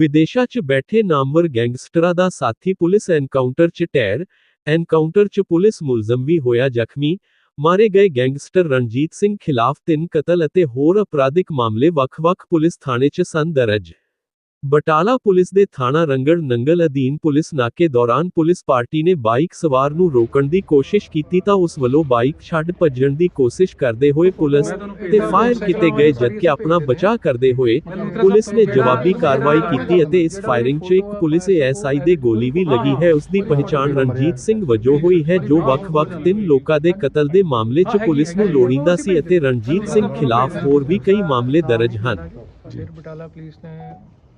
ਵਿਦੇਸ਼ਾਂ 'ਚ ਬੈਠੇ ਨਾਮਵਰ ਗੈਂਗਸਟਰਾਂ ਦਾ ਸਾਥੀ ਪੁਲਿਸ ਐਨਕਾਊਂਟਰ 'ਚ ਢੇਰ ਐਨਕਾਊਂਟਰ 'ਚ ਪੁਲਿਸ ਮੁਲਜ਼ਮ ਵੀ ਹੋਇਆ ਜ਼ਖਮੀ, ਮਾਰੇ ਗਏ ਗੈਂਗਸਟਰ ਰਣਜੀਤ ਸਿੰਘ ਖਿਲਾਫ ਤਿੰਨ ਕਤਲ ਅਤੇ ਹੋਰ ਅਪਰਾਧਿਕ ਮਾਮਲੇ ਵੱਖ-ਵੱਖ ਪੁਲਿਸ ਥਾਣੇ 'ਚ ਸਨ ਦਰਜ। ਬਟਾਲਾ ਪੁਲਿਸ ਦੇ ਥਾਣਾ ਰੰਗੜ ਨੰਗਲ ਅਧੀਨ ਪੁਲਿਸ ਨਾਕੇ ਦੌਰਾਨ ਪੁਲਿਸ ਪਾਰਟੀ ਨੇ ਬਾਈਕ ਸਵਾਰ ਨੂੰ ਰੋਕਣ ਦੀ ਕੋਸ਼ਿਸ਼ ਕੀਤੀ ਤਾਂ ਉਸ ਵੱਲੋਂ ਬਾਈਕ ਛੱਡ ਭੱਜਣ ਦੀ ਕੋਸ਼ਿਸ਼ ਕਰਦੇ ਹੋਏ ਪੁਲਿਸ ਤੇ ਫਾਇਰ ਕੀਤੇ ਗਏ ਜਦਕਿ ਆਪਣਾ ਬਚਾਅ ਕਰਦੇ ਹੋਏ ਪੁਲਿਸ ਨੇ ਜਵਾਬੀ ਕਾਰਵਾਈ ਕੀਤੀ ਅਤੇ ਇਸ ਫਾਇਰਿੰਗ 'ਚ ਇੱਕ ਪੁਲਿਸ ਏਐਸਆਈ ਦੇ ਗੋਲੀ ਵੀ ਲੱਗੀ ਹੈ ਉਸ ਦੀ ਪਹਿਚਾਣ ਰਣਜੀਤ ਸਿੰਘ ਵਜੋਂ ਹੋਈ ਹੈ ਜੋ ਵੱਖ-ਵੱਖ ਤਿੰਨ ਲੋਕਾਂ ਦੇ ਕਤਲ ਦੇ ਮਾਮਲੇ 'ਚ ਪੁਲਿਸ ਨੂੰ ਲੋੜੀਂਦਾ ਸੀ ਅਤੇ ਰਣਜੀਤ ਸਿੰਘ ਖਿਲਾਫ ਹੋਰ ਵੀ ਕਈ ਮਾਮਲੇ ਦਰਜ ਹਨ ਬਟਾਲਾ ਪੁਲਿਸ ਨੇ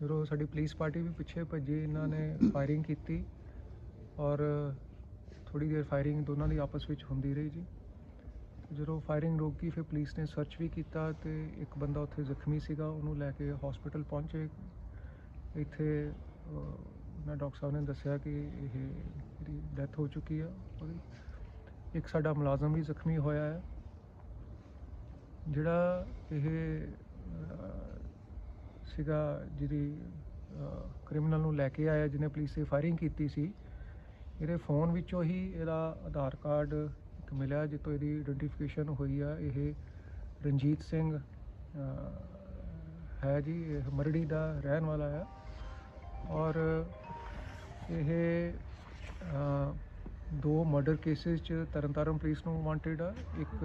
ਜਦੋਂ ਸਾਡੀ ਪੁਲਿਸ ਪਾਰਟੀ ਵੀ ਪਿੱਛੇ ਭੱਜੀ, ਇਹਨਾਂ ਨੇ ਫਾਇਰਿੰਗ ਕੀਤੀ ਔਰ ਥੋੜੀ ਦੇਰ ਫਾਇਰਿੰਗ ਦੋਨਾਂ ਦੀ ਆਪਸ ਵਿੱਚ ਹੁੰਦੀ ਰਹੀ ਜੀ। ਜਦੋਂ ਫਾਇਰਿੰਗ ਰੁਕ ਗਈ ਫਿਰ ਪੁਲਿਸ ਨੇ ਸਰਚ ਵੀ ਕੀਤਾ ਤੇ ਇੱਕ ਬੰਦਾ ਉੱਥੇ ਜ਼ਖਮੀ ਸੀਗਾ, ਉਹਨੂੰ ਲੈ ਕੇ ਹਸਪੀਟਲ ਪਹੁੰਚੇ। ਇੱਥੇ ਮੈਂ ਡਾਕਟਰ ਸਾਹਿਬ ਨੇ ਦੱਸਿਆ ਕਿ ਇਹ ਜਿਹੜੀ ਡੈਥ ਹੋ ਚੁੱਕੀ ਆ ਉਹਦੀ। ਇੱਕ ਸਾਡਾ ਮੁਲਾਜ਼ਮ ਵੀ ਜ਼ਖਮੀ ਹੋਇਆ ਹੈ। ਜਿਹੜਾ ਇਹ ਸੀਗਾ, ਜਿਹਦੀ ਕ੍ਰਿਮੀਨਲ ਨੂੰ ਲੈ ਕੇ ਆਇਆ, ਜਿਹਨੇ ਪੁਲਿਸ ਤੇ ਫਾਇਰਿੰਗ ਕੀਤੀ ਸੀ। ਇਹਦੇ ਫੋਨ ਵਿੱਚੋਂ ਹੀ ਇਹਦਾ ਆਧਾਰ ਕਾਰਡ ਇੱਕ ਮਿਲਿਆ ਜਿੱਤੋਂ ਇਹਦੀ ਆਇਡੈਂਟੀਫਿਕੇਸ਼ਨ ਹੋਈ ਆ। ਇਹ ਰਣਜੀਤ ਸਿੰਘ ਹੈ ਜੀ, ਇਹ ਮਰੜੀ ਦਾ ਰਹਿਣ ਵਾਲਾ ਆ। ਔਰ ਇਹ ਦੋ ਮਰਡਰ ਕੇਸਿਸ ਚ ਤਰਨਤਾਰਨ ਪੁਲਿਸ ਨੂੰ ਵਾਂਟਡ ਆ। ਇੱਕ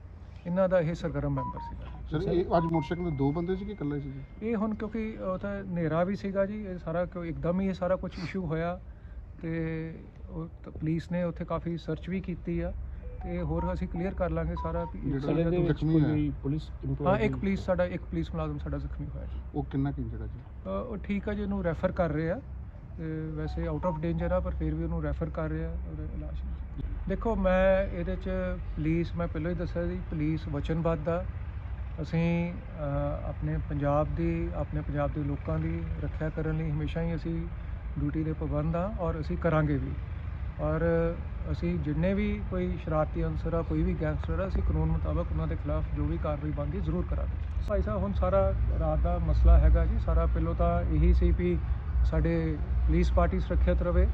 ਇਹਨਾਂ ਦਾ ਇਹ ਸਰਗਰਮ ਮੈਂਬਰ ਸੀਗਾ ਸਰ ਇਹ ਅੱਜ ਮੋਟਰਸਾਈਕਲ ਤੇ ਦੋ ਬੰਦੇ ਸੀ ਕਿ ਇਕੱਲੇ ਸੀ ਜੀ? ਇਹ ਹੁਣ ਕਿਉਂਕਿ ਉਹ ਤਾਂ ਹਨੇਰਾ ਵੀ ਸੀਗਾ ਜੀ ਇਹ ਸਾਰਾ ਕਿਉਂ ਇੱਕਦਮ ਹੀ ਇਹ ਸਾਰਾ ਕੁਝ ਇਸ਼ੂ ਹੋਇਆ ਤੇ ਉਹ ਤਾਂ ਪੁਲਿਸ ਨੇ ਉੱਥੇ ਕਾਫੀ ਸਰਚ ਵੀ ਕੀਤੀ ਆ ਤੇ ਹੋਰ ਅਸੀਂ ਕਲੀਅਰ ਕਰ ਲਾਂਗੇ ਸਾਰਾ ਵੀ ਜਿਹੜਾ ਸਾਰਾ ਇਹਦੇ ਵਿੱਚ ਜ਼ਖਮੀ ਹੈ ਪੁਲਿਸ ਹਾਂ ਇੱਕ ਪੁਲਿਸ ਸਾਡਾ ਇੱਕ ਪੁਲਿਸ ਮੁਲਾਜ਼ਮ ਸਾਡਾ ਜ਼ਖਮੀ ਹੋਇਆ ਜੀ। ਉਹ ਕਿੰਨਾ ਕਿ ਜਿਹੜਾ ਜੀ? ਅ, ਉਹ ਠੀਕ ਆ ਜੀ ਉਹਨੂੰ ਰੈਫਰ ਕਰ ਰਹੇ ਆ ਤੇ ਵੈਸੇ ਆਊਟ ਆਫ ਡੇਂਜਰ ਆ ਪਰ ਫਿਰ ਵੀ ਉਹਨੂੰ ਰੈਫਰ ਕਰ ਰਹੇ ਆ ਉਹਦਾ ਇਲਾਜ ਲਈ। ਦੇਖੋ, ਮੈਂ ਇਹਦੇ ਚ ਪੁਲਿਸ ਮੈਂ ਪਹਿਲਾਂ ਹੀ ਦੱਸਿਆ ਸੀ ਪੁਲਿਸ ਵਚਨਬੱਧ ਆ। ਅਸੀਂ ਆਪਣੇ ਪੰਜਾਬ ਦੀ, ਆਪਣੇ ਪੰਜਾਬ ਦੇ ਲੋਕਾਂ ਦੀ ਰੱਖਿਆ ਕਰਨ ਲਈ ਹਮੇਸ਼ਾ ਹੀ ਅਸੀਂ ਡਿਊਟੀ ਦੇ ਪਾਬੰਦ ਆ ਔਰ ਅਸੀਂ ਕਰਾਂਗੇ ਵੀ। ਔਰ ਅਸੀਂ ਜਿੰਨੇ ਵੀ ਕੋਈ ਸ਼ਰਾਰਤੀ ਅਨਸਰ ਆ, ਕੋਈ ਵੀ ਗੈਂਗਸਟਰ ਆ, ਅਸੀਂ ਕਾਨੂੰਨ ਮੁਤਾਬਕ ਉਹਨਾਂ ਦੇ ਖਿਲਾਫ ਜੋ ਵੀ ਕਾਰਵਾਈ ਬਣਦੀ ਜ਼ਰੂਰ ਕਰਾਂਗੇ। ਭਾਈ ਸਾਹਿਬ, ਹੁਣ ਸਾਰਾ ਰਾਤ ਦਾ ਮਸਲਾ ਹੈਗਾ ਜੀ। ਸਾਰਾ ਪਹਿਲੋਂ ਤਾਂ ਇਹੀ ਸੀ ਵੀ ਸਾਡੇ ਪੁਲਿਸ ਪਾਰਟੀ ਸੁਰੱਖਿਅਤ ਰਵੇ।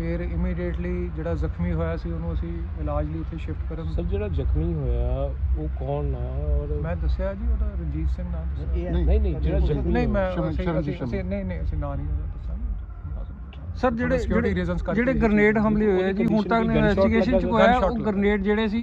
ਫਿਰ ਇਮੀਡੀਏਟਲੀ ਜਿਹੜਾ ਜ਼ਖਮੀ ਹੋਇਆ ਸੀ ਉਹਨੂੰ ਅਸੀਂ ਇਲਾਜ ਲਈ ਉੱਥੇ ਸ਼ਿਫਟ ਕਰਨ ਸਰ ਜਿਹੜਾ ਜ਼ਖਮੀ ਹੋਇਆ ਉਹ ਕੌਣ ਆ ਔਰ ਮੈਂ ਦੱਸਿਆ ਜੀ ਉਹਦਾ ਰਣਜੀਤ ਸਿੰਘ ਨਾਮ ਦੱਸਿਆ। ਨਹੀਂ, ਨਹੀਂ ਜਿਹੜਾ ਜ਼ਖਮੀ ਨਹੀਂ ਮੈਂ ਅਸੀਂ ਨਹੀਂ ਨਹੀਂ ਅਸੀਂ ਨਾਂ ਨਹੀਂ ਉਹਦਾ ਦੱਸਾਂਗੇ ਸਰ ਜਿਹੜੇ security ਜਿਹੜੇ ਕਰਕੇ ਗ੍ਰਨੇਡ ਹਮਲੇ ਹੋਏ ਆ ਜੀ ਹੁਣ ਤੱਕ ਇਨਵੈਸਟੀਗੇਸ਼ਨ ਚ ਕੋਈ ਆਇਆ। ਉਹ ਗ੍ਰਨੇਡ ਜਿਹੜੇ ਸੀ